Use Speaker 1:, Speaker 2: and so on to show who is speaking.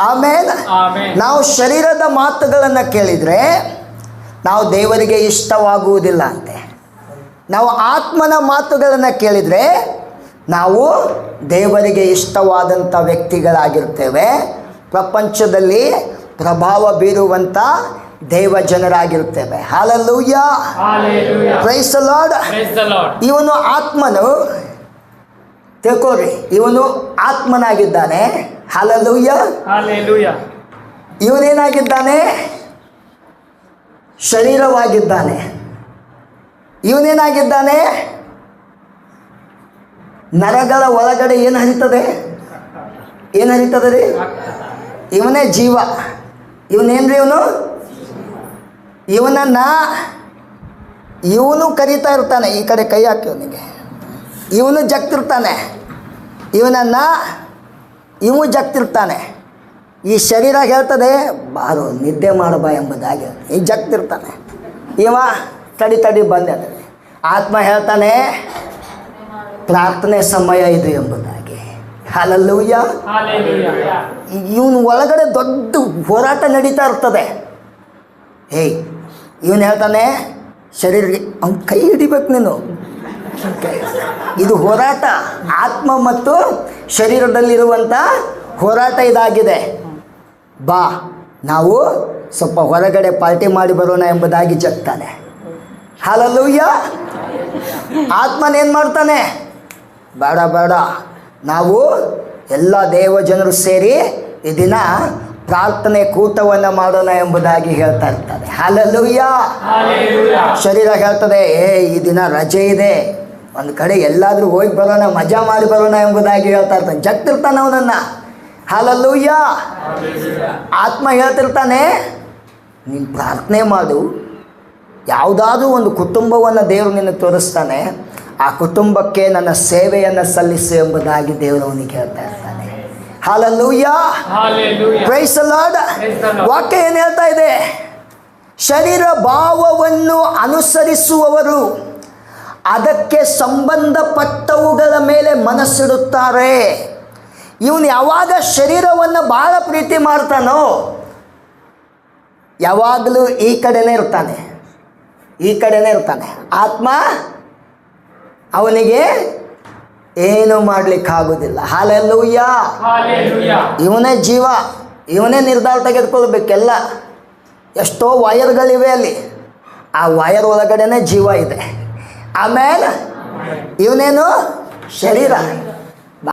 Speaker 1: ಆಮೇನ್. ನಾವು ಶರೀರದ ಮಾತುಗಳನ್ನು ಕೇಳಿದರೆ ನಾವು ದೇವರಿಗೆ ಇಷ್ಟವಾಗುವುದಿಲ್ಲ ಅಂತೆ. ನಾವು ಆತ್ಮನ ಮಾತುಗಳನ್ನು ಕೇಳಿದರೆ ನಾವು ದೇವರಿಗೆ ಇಷ್ಟವಾದಂಥ ವ್ಯಕ್ತಿಗಳಾಗಿರ್ತೇವೆ. ಪ್ರಪಂಚದಲ್ಲಿ ಪ್ರಭಾವ ಬೀರುವಂಥ ದೇವ ಜನರಾಗಿರ್ತೇವೆ hallelujah. Praise Lord
Speaker 2: Praise the Lord.
Speaker 1: ಇವನು ಆತ್ಮನು ತಿಳ್ಕೊಳ್ರಿ. ಇವನು ಆತ್ಮನಾಗಿದ್ದಾನೆ.
Speaker 2: Hallelujah.
Speaker 1: ಇವನೇನಾಗಿದ್ದಾನೆ? ಶರೀರವಾಗಿದ್ದಾನೆ. ಇವನೇನಾಗಿದ್ದಾನೆ? ನರಗಳ ಒಳಗಡೆ ಏನು ಹರಿತದೆ? ಏನು ಹರಿತದೆ ರೀ? ಇವನೇ ಜೀವ. ಇವನೇನ್ರಿ ಇವನು? ಇವನನ್ನ ಇವನು ಕರೀತಾ ಇರ್ತಾನೆ. ಈ ಕಡೆ ಕೈ ಹಾಕಿ ಇವನಿಗೆ ಇವನು ಜಗ್ತಿರ್ತಾನೆ. ಇವನನ್ನ ಇವು ಜಗ್ತಿರ್ತಾನೆ. ಈ ಶರೀರ ಹೇಳ್ತದೆ ಬಾರು ನಿದ್ದೆ ಮಾಡಬ ಎಂಬುದಾಗಿ ಈ ಜಗ್ತಿರ್ತಾನೆ. ಇವ ತಡಿ ತಡಿ ಬಂದೆ ಆತ್ಮ ಹೇಳ್ತಾನೆ ಪ್ರಾರ್ಥನೆ ಸಮಯ ಇದು ಎಂಬುದಾಗಿ. ಹಾಲಲ್ಲೂಯ್ಯ. ಇವನು ಒಳಗಡೆ ದೊಡ್ಡ ಹೋರಾಟ ನಡೀತಾ ಇರ್ತದೆ. ಏಯ್ ಇವನು ಹೇಳ್ತಾನೆ ಶರೀರಿಗೆ ಅವ್ನು ಕೈ ಹಿಡಿಬೇಕು ನೀನು. ಇದು ಹೋರಾಟ ಆತ್ಮ ಮತ್ತು ಶರೀರದಲ್ಲಿರುವಂಥ ಹೋರಾಟ ಇದಾಗಿದೆ. ಬಾ ನಾವು ಸ್ವಲ್ಪ ಹೊರಗಡೆ ಪಾರ್ಟಿ ಮಾಡಿ ಬರೋಣ ಎಂಬುದಾಗಿ ಜಗ್ತಾನೆ ಹಾಲಲ್ಲೂಯ್ಯ ಆತ್ಮನೇನು ಮಾಡ್ತಾನೆ? ಬೇಡ ಬೇಡ. ನಾವು ಎಲ್ಲ ದೇವ ಜನರು ಸೇರಿ ಈ ದಿನ ಪ್ರಾರ್ಥನೆ ಕೂಟವನ್ನು ಮಾಡೋಣ ಎಂಬುದಾಗಿ ಹೇಳ್ತಾ ಇರ್ತಾರೆ. ಹಾಲಲ್ಲೂಯ್ಯ. ಶರೀರ ಹೇಳ್ತದೆ ಏ ಈ ದಿನ ರಜೆ ಇದೆ. ಒಂದು ಕಡೆ ಎಲ್ಲಾದರೂ ಹೋಗಿ ಬರೋಣ ಮಜಾ ಮಾಡಿ ಬರೋಣ ಎಂಬುದಾಗಿ ಹೇಳ್ತಾ ಇರ್ತಾನೆ. ಜಗ್ತಿರ್ತಾನೆ ಅವನನ್ನು. ಹಾಲಲ್ಲೂಯ್ಯ ಆತ್ಮ ಹೇಳ್ತಿರ್ತಾನೆ ನೀನು ಪ್ರಾರ್ಥನೆ ಮಾಡು. ಯಾವುದಾದ್ರೂ ಒಂದು ಕುಟುಂಬವನ್ನು ದೇವರು ನಿನ್ನ ತೋರಿಸ್ತಾನೆ ಆ ಕುಟುಂಬಕ್ಕೆ ನನ್ನ ಸೇವೆಯನ್ನು ಸಲ್ಲಿಸು ಎಂಬುದಾಗಿ ದೇವರು ಅವನಿಗೆ ಹೇಳ್ತಾ ಇರ್ತಾನೆ. ಹಾಲಲ್ಲೂಯ್ಯ. Praise Lord. ವಾಕ್ಯ ಏನು ಹೇಳ್ತಾ ಇದೆ? ಶರೀರ ಭಾವವನ್ನು ಅನುಸರಿಸುವವರು. ಅದಕ್ಕೆ ಸಂಬಂಧಪಟ್ಟವುಗಳ ಮೇಲೆ ಮನಸ್ಸಿಡುತ್ತಾರೆ. ಇವನು ಯಾವಾಗ ಶರೀರವನ್ನು ಬಹಳ ಪ್ರೀತಿ ಮಾಡ್ತಾನೋ ಯಾವಾಗಲೂ ಈ ಕಡೆನೇ ಇರ್ತಾನೆ. ಈ ಕಡೆನೇ ಇರ್ತಾನೆ. ಆತ್ಮ ಅವನಿಗೆ ಏನು ಮಾಡಲಿಕ್ಕಾಗೋದಿಲ್ಲ ಹಾಲೆಲ್ಲೂಯ್ಯ. ಇವನೇ ಜೀವ. ಇವನೇ ನಿರ್ಧಾರ ತೆಗೆದುಕೊಳ್ಬೇಕೆಲ್ಲ. ಎಷ್ಟೋ ವಯರ್ಗಳಿವೆ ಅಲ್ಲಿ. ಆ ವಯರ್ ಒಳಗಡೆನೇ ಜೀವ ಇದೆ. ಆಮೇಲೆ ಇವನೇನು ಶರೀರ.